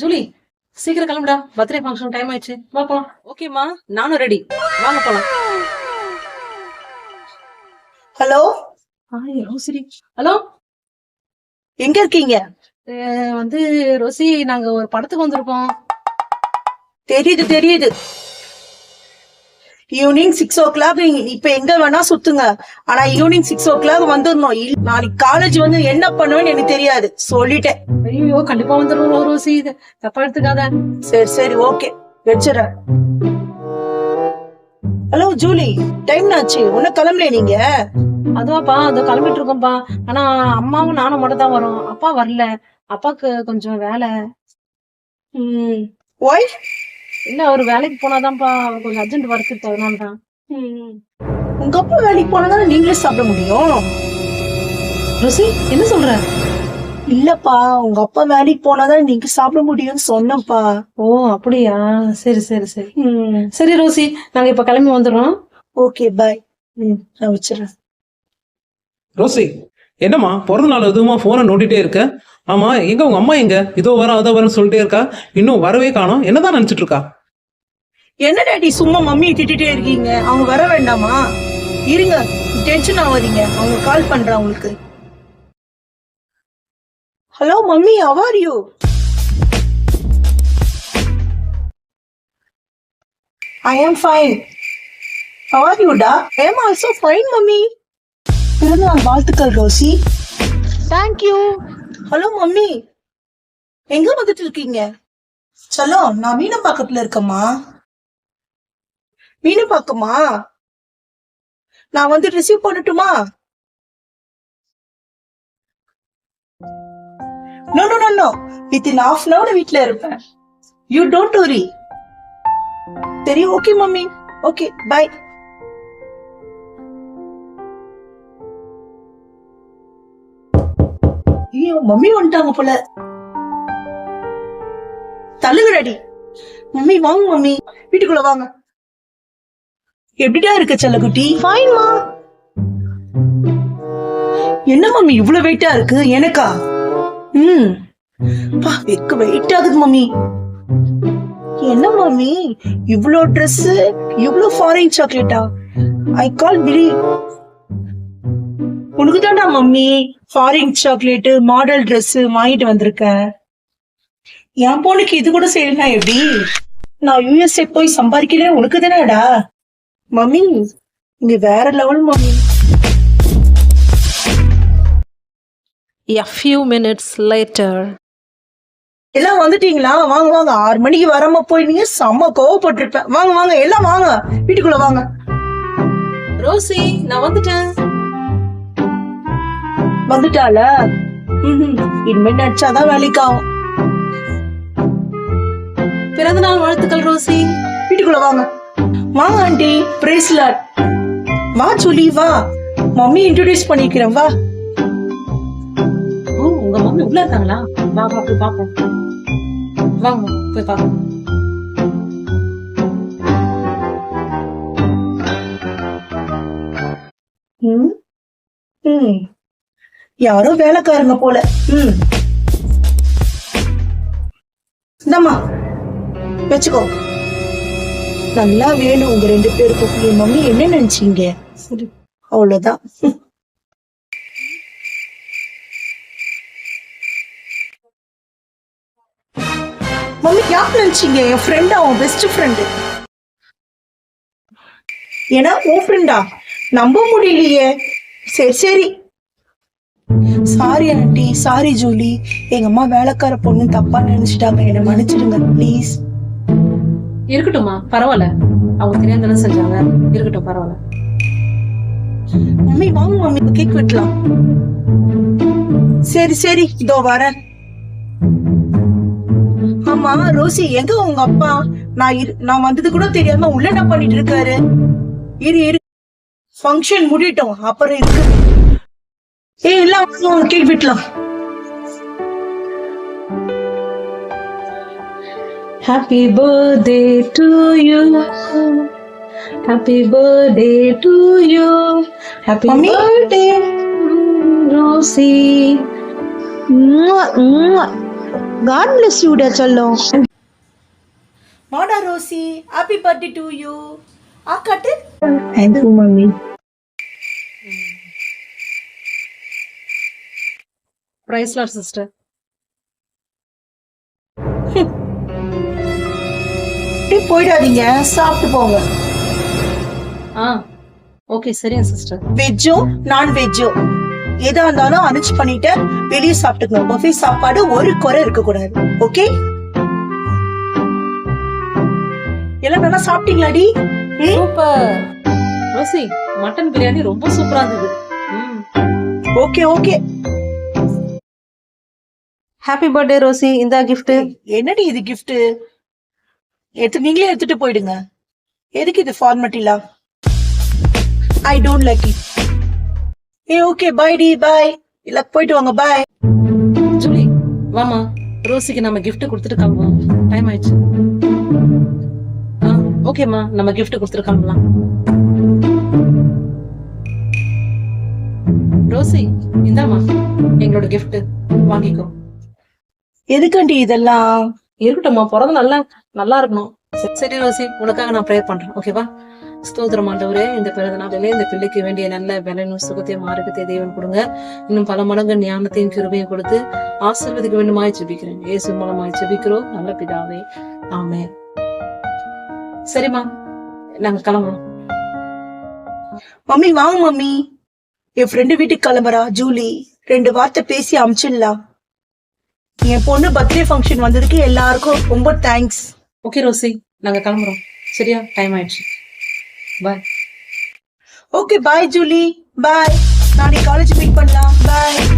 Julie சீக்கிரம் கிளம்புடா. Birthday function time ஆயிடுச்சு. வா போலாம் ஓகேம்மா நானும் ரெடி வாங்க போலாம். ஹலோ ஹாய் ரோசிரி ஹலோ எங்க இருக்கீங்க? வந்து ரோசி நாங்க ஒரு படத்துக்கு வந்திருக்கோம். தெரியுது தெரியுது. ஈவினிங் சிக்ஸ் ஓ கிளாக் இப்ப எங்க வேணா சுத்துங்க. ஆனா ஈவினிங் சிக்ஸ் ஓ கிளாக் வந்துடணும் நாளைக்கு காலேஜ் வந்து என்ன பண்ணுவேன்னு எனக்கு தெரியாது. சொல்லிட்டேன். ஐயோ கண்டிப்பா வந்துருவோம் ரோசி இது தப்பா எடுத்துக்காத. சரி சரி ஓகே. வச்சுறேன் ஹலோ ஜூலி. டைம் ஆச்சு ஒன்னும் கிளம்பல நீங்க? அதுவாப்பா அதோ கிளம்பிட்டு இருக்கோம்ப்பா ஆனா அம்மாவும் நானும் மட்டும் தான் வரோம். அப்பா வரல. அப்பாக்கு கொஞ்சம் வேலை. ம். ஒய் இல்ல அவர் வேலைக்கு போனாதான்ப்பா கொஞ்சம் அர்ஜென்ட் ஒர்க் இருக்கு அதனால தான் உங்க அப்பா வேலைக்கு போனதால நீங்களே சாப்பிட முடியும்? ரோசி என்ன சொல்ற? இல்லப்பா உங்க அப்பா வேலைக்கு போனாதான் நீங்க சாப்பிட முடியும்னு சொன்னப்பா ஓ அப்படியா? சரி சரி சரி. ம் சரி ரோசி நாங்க இப்ப கிளம்பி வந்துடுறோம். Okay bye. ம் நான் வச்சிடறேன். ரோசி என்னம்மா பிறந்த நாள் எதுவுமா ஃபோனை நோண்டிட்டே இருக்க? ஆமா எங்க உங்க அம்மா எங்க? இதோ வர அதோ வரேன்னு சொல்லிட்டே இருக்கா? இன்னும் வரவே காணோம். என்னதான் நினைச்சிட்டு இருக்கா? என்ன டாடி சும்மா மம்மியை திட்டிட்டே இருக்கீங்க? அவங்க வர வேண்டாமா? இருங்க டென்ஷன் ஆகாதீங்க. அவங்க கால் பண்றேன் உங்களுக்கு. Hello mummy are you? I am fine. How are you டா ஐ am also fine மம்மி. பிறந்தநாள் வாழ்த்துக்கள் Rosie. Thank you hello mummy. எங்க வந்துட்டு இருக்கீங்க? சலோ நான் மீனம்பாக்கத்துல இருக்கேம்மா. மீனம்பாக்கமா நான் வந்து ரிசீவ் பண்ணட்டுமா? No no no no with in half an hour வீட்ல இருப்பேன். யூ டோன்ட் வரி சரி ஓகே மம்மி. ஓகே பை ஐயோ மம்மி வந்துட்டாங்க போல. தள்ளுங்க மம்மி வாங்க மம்மி. வீட்டுக்குள்ள வாங்க. எப்படிடா இருக்க செல்லகுட்டி ஃபைன்மா என்ன மம்மி இவ்வளவு வெயிட்டா இருக்கு? எனக்கா? ம். பா வெக்க வெயிட் ஆகுது மம்மி. என்ன மம்மி இவ்ளோ Dress இவ்ளோ ஃபாரின் சாக்லேட்டா ஐ கால் பிலி உனக்கு தான்டா mummy foreign chocolate model Dress வாங்கிட்டு வந்திருக்கேன். என் பொண்ணுக்கு இது கூட செய்யலாம் எப்படி? நான் யூஎஸ்ஏ போய் சம்பாதிக்கிறேன் உனக்கு தானேடா? மம்மி இங்க வேற level mummy. A few minutes later. எல்லாம் வந்துட்டீங்களா? வாங்க வாங்க. ஆறு மணிக்கு வராம போய் நீங்க செம்ம கோவப்பட்டிருப்பேன். வாங்க வாங்க. எல்லாம் வாங்க. வீட்டுக்குள்ள வாங்க. ரோசி நான் வந்துட்டேன். வந்துட்டால ம்ஹும். இனிமே நடிச்சாதான் வேலைக்கு ஆகும். பிறந்த நாள் வாழ்த்துக்கள் ரோசி. வாங்க ஆண்டி. பிரேஸ்லாட் வா சுலி வா. மம்மி இன்ட்ரோடியூஸ் பண்ணிக்கிறேன் வா. ஓ உங்க மம்மி உள்ள இருக்காங்களா? வா வா போய் பாப்போம் வாங்க போய் பாப்போம் ம் ம். யாரோ வேலைக்காரங்க போல. ம். இந்தாம்மா. வச்சுக்கோ. நல்லா வேணும் உங்க ரெண்டு பேருக்கும். என் மம்மி என்ன நினைச்சீங்க? சரி. அவ்வளவுதான் மம்மி யார் நினைச்சீங்க? என் ஃப்ரெண்ட் அவன் பெஸ்ட் ஃப்ரெண்டு ஏன்னா உன் ஃப்ரெண்டா நம்ப முடியலையே. சரி சரி. Sorry aunty. Sorry Julie. எங்க அம்மா வேலைக்கார பொண்ணு தப்பா நினைச்சிட்டாங்க. என்ன மன்னிச்சிடுங்க ப்ளீஸ் இருக்கட்டும்மா பரவாயில்ல. அவங்க தெரியாம தானே செஞ்சாங்க. இருக்கட்டும் பரவாயில்ல. மம்மி வாங்க மம்மி கேக் வெட்டலாம். சரி சரி இதோ வரேன். ஆமா ரோசி எங்க உங்க அப்பா? நான் இரு- நான் வந்தது கூட தெரியாம உள்ள என்ன பண்ணிட்டு இருக்காரு? இரு இரு. ஃபங்க்ஷன் முடியட்டும் அப்புறம் இருக்கு. ஏய் எல்லாம் வாங்க, வாங்க கேக் வெட்டலாம் happy birthday to you happy birthday to you happy mummy. Birthday Rosie God bless யூடா சொல்லும் மாடா Rosie happy birthday to you ஆ காட்டு தேங்க்யூ மம்மி பிரைஸ்லாட் சிஸ்டர் அப்படியே போயிடாதீங்க. சாப்பிட்டு போங்க. ஆ ஓகே சரிங்க சிஸ்டர். வெஜ்ஜோ நான் வெஜ்ஜோ எதா இருந்தாலும் அனுச்சு பண்ணிட்டு வெளியே சாப்பிட்டுக்கணும் பஃபே சாப்பாடு ஒரு குறை இருக்க கூடாது ஓகே? எல்லாம் நல்லா சாப்பிட்டீங்களாடி? சூப்பர். ரோசி மட்டன் பிரியாணி ரொம்ப சூப்பரா இருந்தது. ம். Okay okay. Happy birthday Rosie. இந்த gift. என்னடி இது gift? எடுத்து நீங்களே எடுத்துட்டு போயிடுங்க. எதுக்கு இது ஃபார்மாட்டிலாம் ஐ டோன்ட் லைக் இட் ஏ ஓகே பை டி பாய் இல்ல போயிட்டு வாங்க பாய் ஜூலி வாமா ரோசிக்கு நம்ம gift கொடுத்துட்டு கிளம்பலாம் டைம் ஆயிடுச்சு. ஓகேம்மா நம்ம gift கொடுத்துட்டு கிளம்பலாம். ரோசி இந்தாம்மா. எங்களோட gift. வாங்கிக்கோ. எதுக்காண்டி இதெல்லாம்? இருக்கட்டும்மா பிறந்த நல்லா நல்லா இருக்கணும். சரி, சரி ரோசி உனக்காக நான் ப்ரேயர் பண்றேன். ஓகேவா ஸ்தோத்திரம் ஆண்டவரே இந்த பிறந்த நாளிலே இந்த பிள்ளைக்கு வேண்டிய நல்ல வேலையும் சுகத்தையும் ஆரோக்கியத்தை தெய்வம் கொடுங்க. இன்னும் பல மடங்கு ஞானத்தையும் கிருபையும் கொடுத்து ஆசீர்வதிக்க வேண்டுமாய் ஜெபிக்கிறேன். இயேசு மூலமாய் ஜெபிக்கிறோம். நல்ல பிதாவே. ஆமே சரிம்மா நாங்க கிளம்புறோம். மம்மி வாங்க மம்மி. என் ஃப்ரெண்டு வீட்டுக்கு கிளம்புறா ஜூலி. ரெண்டு வார்த்தை பேசி அமிச்சிடலாம். என் பொண்ணு பர்த்டே ஃபங்க்ஷன் வந்ததுக்கு எல்லாருக்கும் ரொம்ப தேங்க்ஸ் ஓகே ரோசி. நாங்க கிளம்புறோம். சரியா? டைம் ஆயிடுச்சு. Bye okay bye Julie. பாய் நாளைக்கு காலேஜ் மீட் பண்ணலாம். பாய்